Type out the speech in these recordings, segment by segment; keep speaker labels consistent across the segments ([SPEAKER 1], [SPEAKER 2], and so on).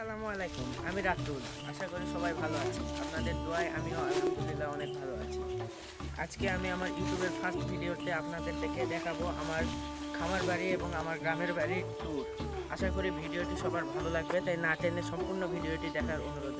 [SPEAKER 1] আসসালামু আলাইকুম, আমি রাতুল। আশা করি সবাই ভালো আছে আপনাদের দোয়ায় আমিও আলহামদুলিল্লাহ অনেক ভালো আছি। আজকে আমি আমার ইউটিউবের ফার্স্ট ভিডিওতে আপনাদের দেখে দেখাবো আমার খামার বাড়ি এবং আমার গ্রামের বাড়ির ট্যুর আশা করি ভিডিওটি সবার ভালো লাগবে, তাই না টেনে সম্পূর্ণ ভিডিওটি দেখার অনুরোধ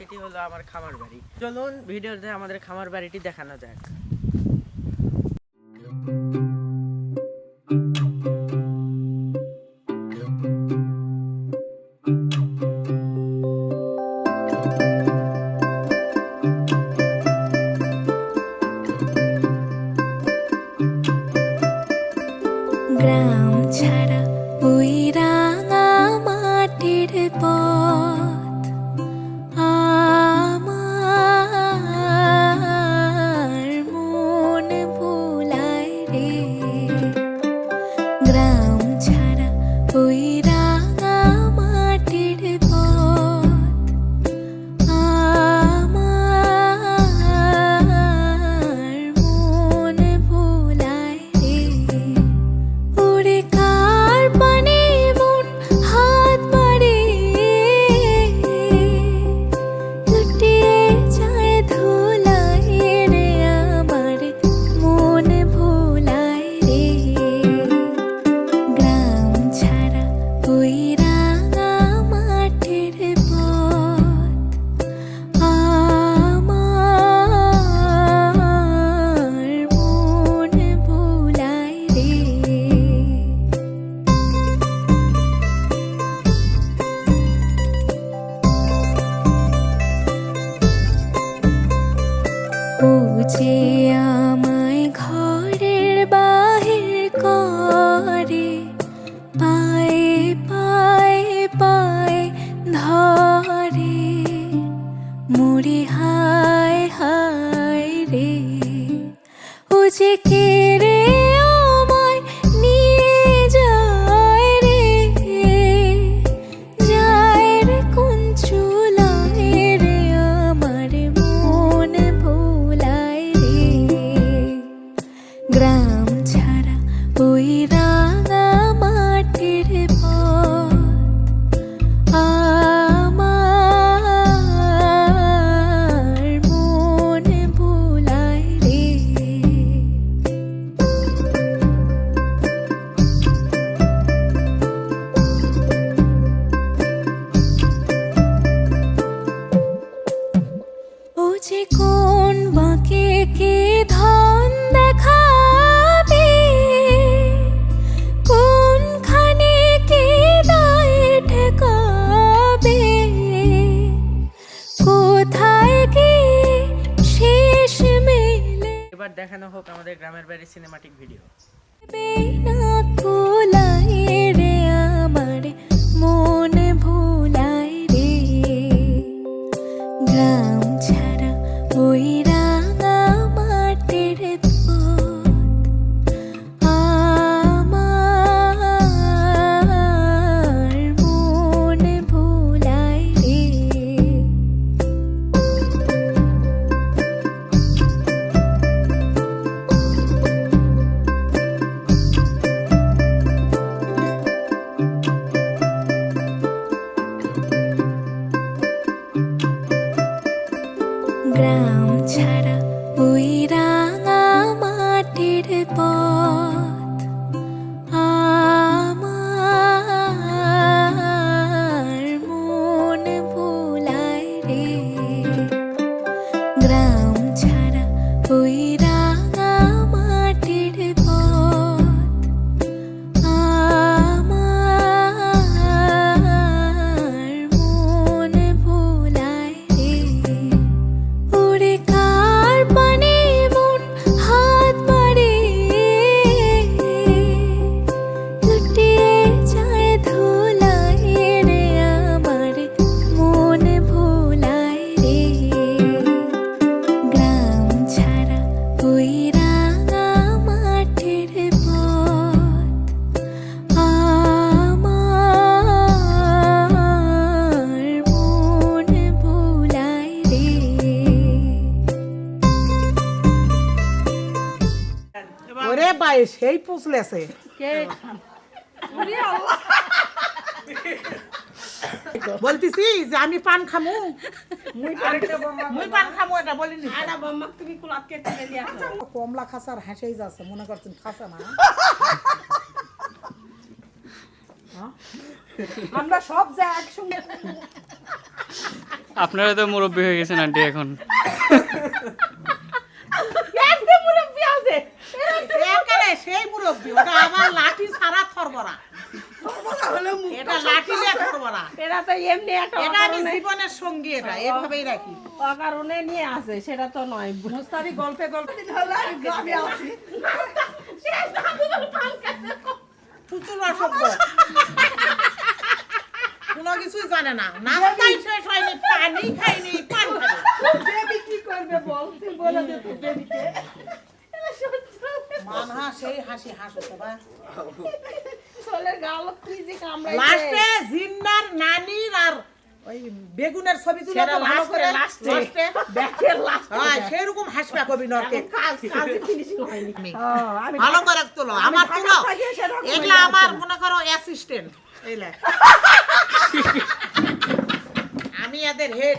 [SPEAKER 1] সেটি হলো আমার খামার বাড়ি চলুন ভিডিওতে আমাদের খামার বাড়িটি দেখানো যাক।
[SPEAKER 2] হায় হায় রে। ও যে কে রে?
[SPEAKER 1] দেখানো হোক আমাদের গ্রামের বাড়ির সিনেমাটিক ভিডিও
[SPEAKER 2] গ্রাম ছাড়া ওই রাঙা মাটির
[SPEAKER 3] বাই সেই পুছলেছে বলতেছি যে আমি পান খামু মুই পান খামু এটা বলিনি কমলা খাসার হাসেই যাচ্ছে মনে করছেন খাসা না? আমরা সব যা একসঙ্গে
[SPEAKER 4] আপনারা তো মুরব্বী হয়ে গেছেন আন্টি এখন
[SPEAKER 3] একেবারে সেই মুরব্বী ওটা আবার লাঠি ছাড়া থরবরা এটা লাঠি দিয়ে থরবরা
[SPEAKER 5] এরা তো এমনি একটা
[SPEAKER 3] এটা আমি জীবনের সঙ্গী এটা এভাবেই রাখি।
[SPEAKER 5] অকারণে নিয়ে আসে সেটা তো নয়।
[SPEAKER 3] মুস্তারি গল্পে গল্পে গ্রামে আছি। প্রচুর অসভ্য কোনো কিছুই জানে না। নাস্তাই শেষ হয়নি পানি খাইনি পান খাবে
[SPEAKER 5] কি করবে বল? তুই বলে দে তো বেবিকে
[SPEAKER 3] মানহা সেই হাসি হাসছে বা।
[SPEAKER 5] চলে গাল কি যে কামড়াইছে।
[SPEAKER 3] লাস্টে জিন্নার নানির আর ওই বেগুনের ছবি তুলে তো ভালো করে
[SPEAKER 5] এ, last এ।
[SPEAKER 3] লাস্টে।
[SPEAKER 5] ব্যাকের লাস্ট।
[SPEAKER 3] হ্যাঁ সেরকম হাসবা কবি নরকে।
[SPEAKER 5] কাজ কাজ ফিনিশিং হয়নি। আমি
[SPEAKER 3] ভালো করে তুলো আমার এগুলা আমার মনে করো অ্যাসিস্ট্যান্ট এইলা আমি এদের হেড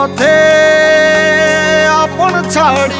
[SPEAKER 6] পথে আপন ছাড়ি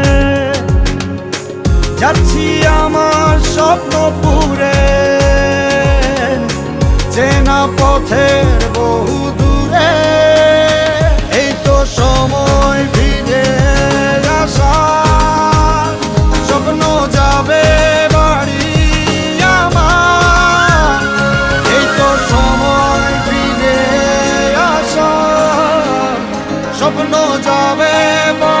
[SPEAKER 6] যাচ্ছি আমার স্বপ্ন পুরে। চেনা পথের বহু দূরে, এই তো সময় ফিরে আসা স্বপ্ন যাবে বাড়ি আমার, এই তো সময় ফিরে আসা স্বপ্ন যাবে বাড়ি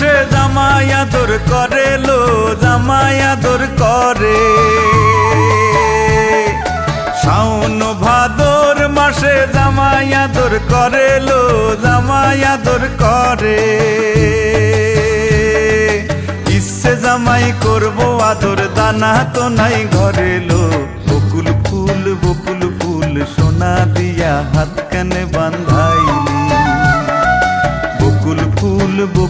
[SPEAKER 7] মাসে জামাই আদর করে, লো জামাই আদর করে। শাওন ভাদর মাসে জামাই আদর করে, লো জামাই আদর করে। ইচ্ছে জামাই করব আদর, দানা তো নাই ঘরে, লো বকুল ফুল বকুল ফুল সোনা দিয়া হাত কানে বান্ধাইলি বকুল ফুল বকুল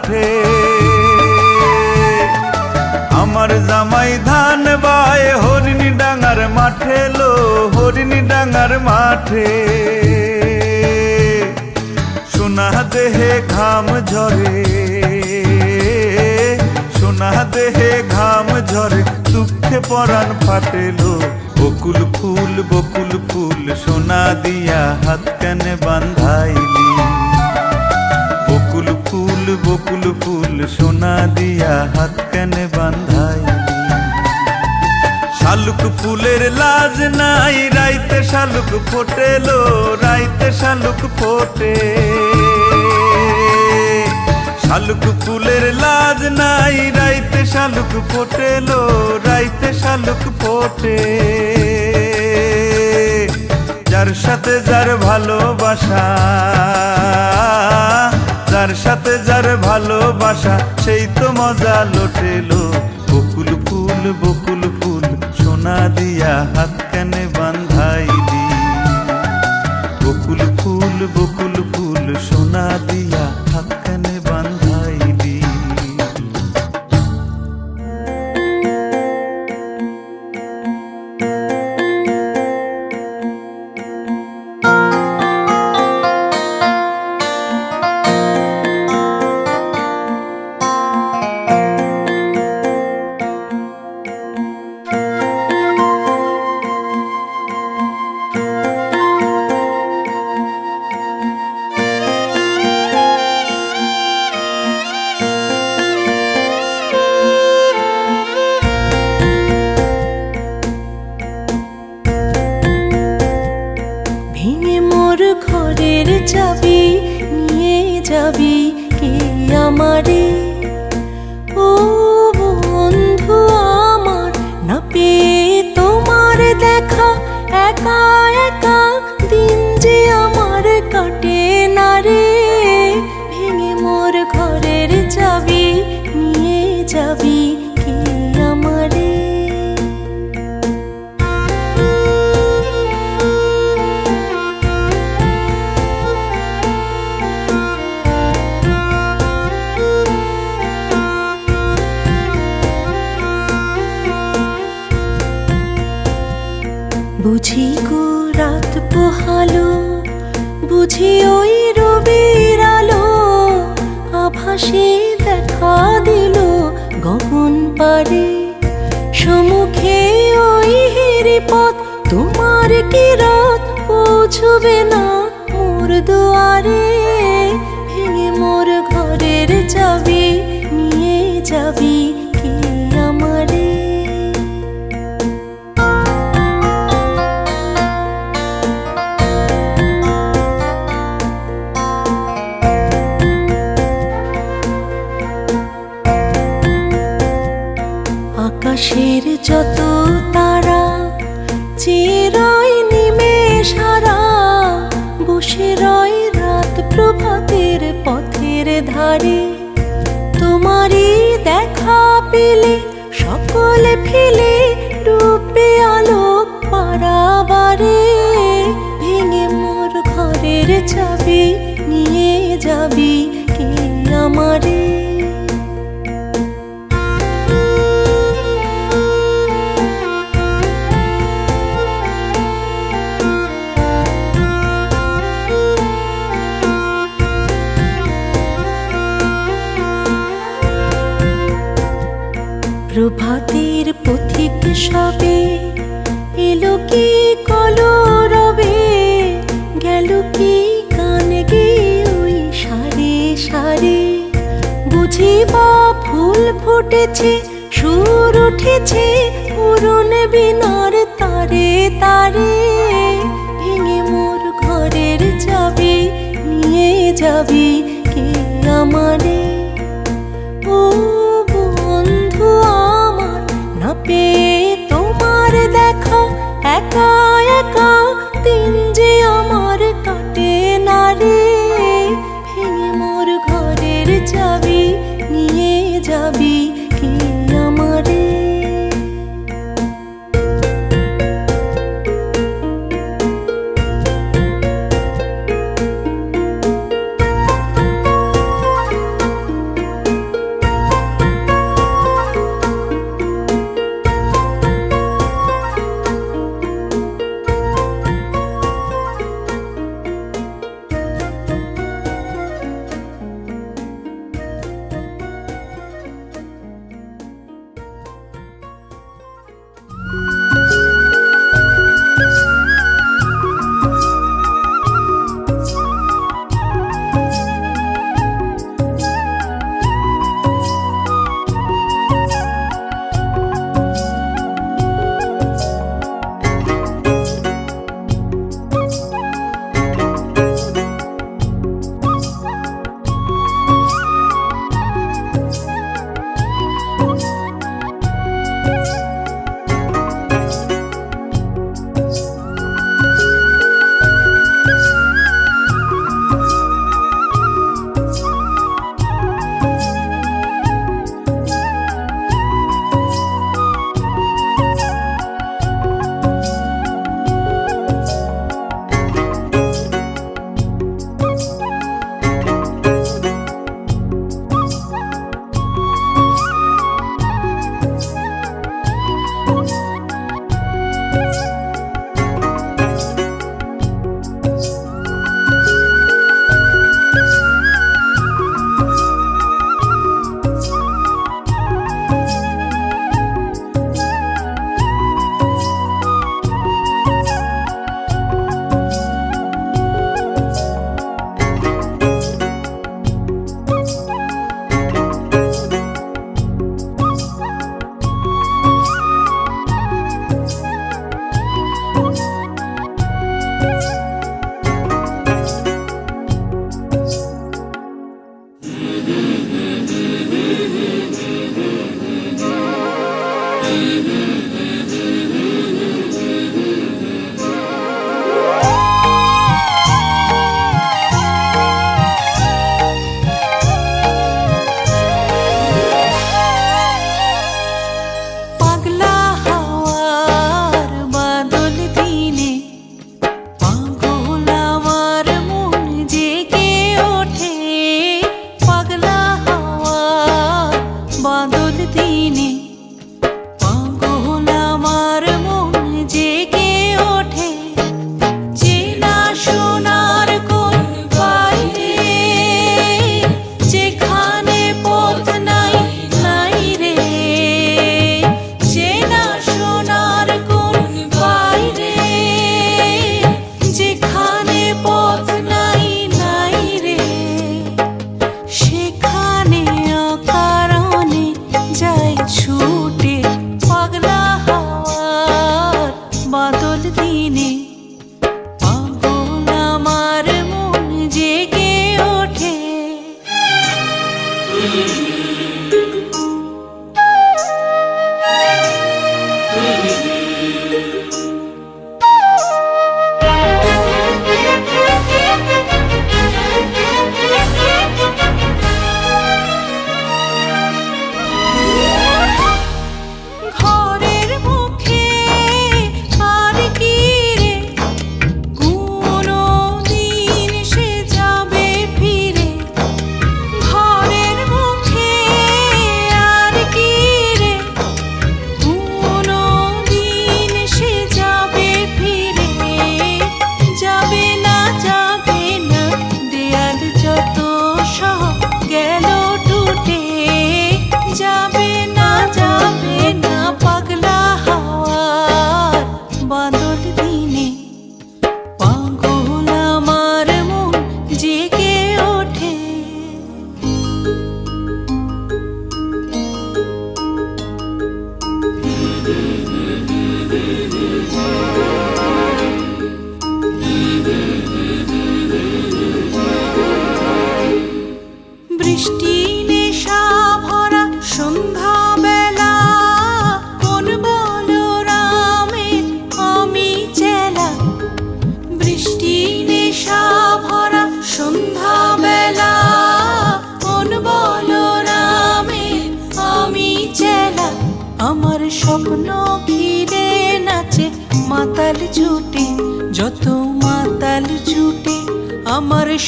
[SPEAKER 7] মাঠে আমার জামাই ধান বায় হরিণী ডাঙার মাঠে লো, হরিণী ডাঙার মাঠে। সোনা দেহে ঘাম ঝরে, সোনা দেহে ঘাম ঝরে, দুঃখে পরাণ ফাটেলো বকুল ফুল বকুল ফুল সোনা দিয়া হাত কানে বান্ধাইলি। বকুল ফুল সোনা দিয়া হাত কানে বান্ধাইলি শালুক ফুলের লাজ নাই, রাইতে শালুক ফোটেলো, রাইতে শালুক ফোটে। শালুক ফুলের লাজ নাই, রাইতে শালুক ফোটেলো, রাইতে শালুক ফোটে। যার সাথে যার ভালোবাসা যার সাথে যার ভালোবাসা, সেই তো মজা লোটেলো। বকুল ফুল বকুল ফুল, সোনা দিয়া হাত কানে বান্ধাইলি। বকুল ফুল, বকুল
[SPEAKER 2] পৌঁছবে না মোর দুয়ারে, ভেঙে মোর ঘরের চাবি, নিয়ে যাবি কে আমারে? আকাশের যত তারা পেলে সকলে ফেলে ডুবে আলোক পারাবারে ভেঙে মোর ঘরের চাবি নিয়ে যাবি কে আমারে? বুঝি বা ফুল ফুটেছে, সুর উঠেছে, পুরন বিনার তারে তারে। ভেঙে মোর ঘরের চাবি, নিয়ে যাবি কে আমারে? ও বন্ধু আমার, না পেয়ে তোমার দেখা, একা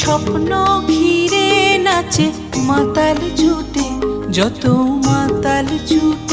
[SPEAKER 2] স্বপ্ন ঘিরে নাচে মাতাল জুটে যত মাতাল ছুটে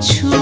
[SPEAKER 7] 出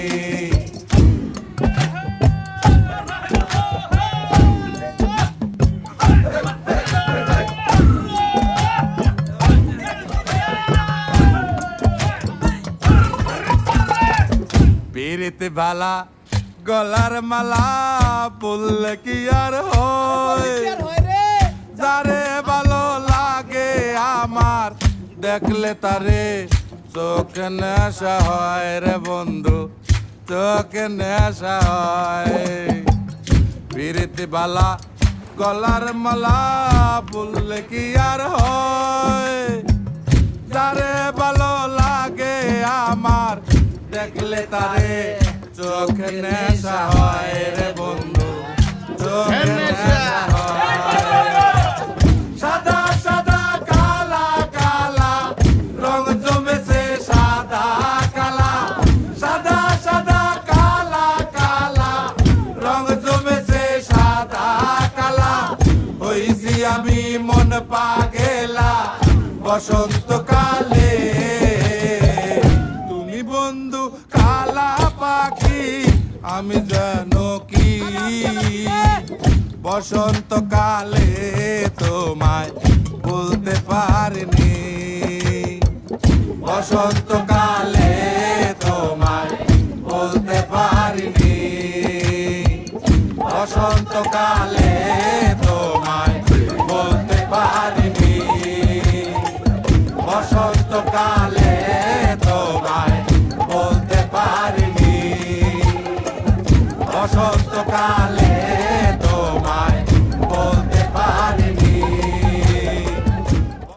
[SPEAKER 8] পেরেতে বালা গলার মালা বললে কি আর হয়? যারে ভালো লাগে আমার দেখলে তারে চোখ নেশা হয় রে বন্ধু চোখ নেশা হয়। পিরিতি বালা গলার মালা বললে কি আর হয়? যারে ভালো লাগে আমার দেখলে তারে চোখ নেশা হয় রে বন্ধু। চোখ নেশা সাদা সাদা কালা কালা রং জমেছে সাদা কালা। সাদা সাদা কালা কালা রং জমেছে সাদা কালা। হইছি আমি মন পাগেলা বসন্তকালে বসন্তকালে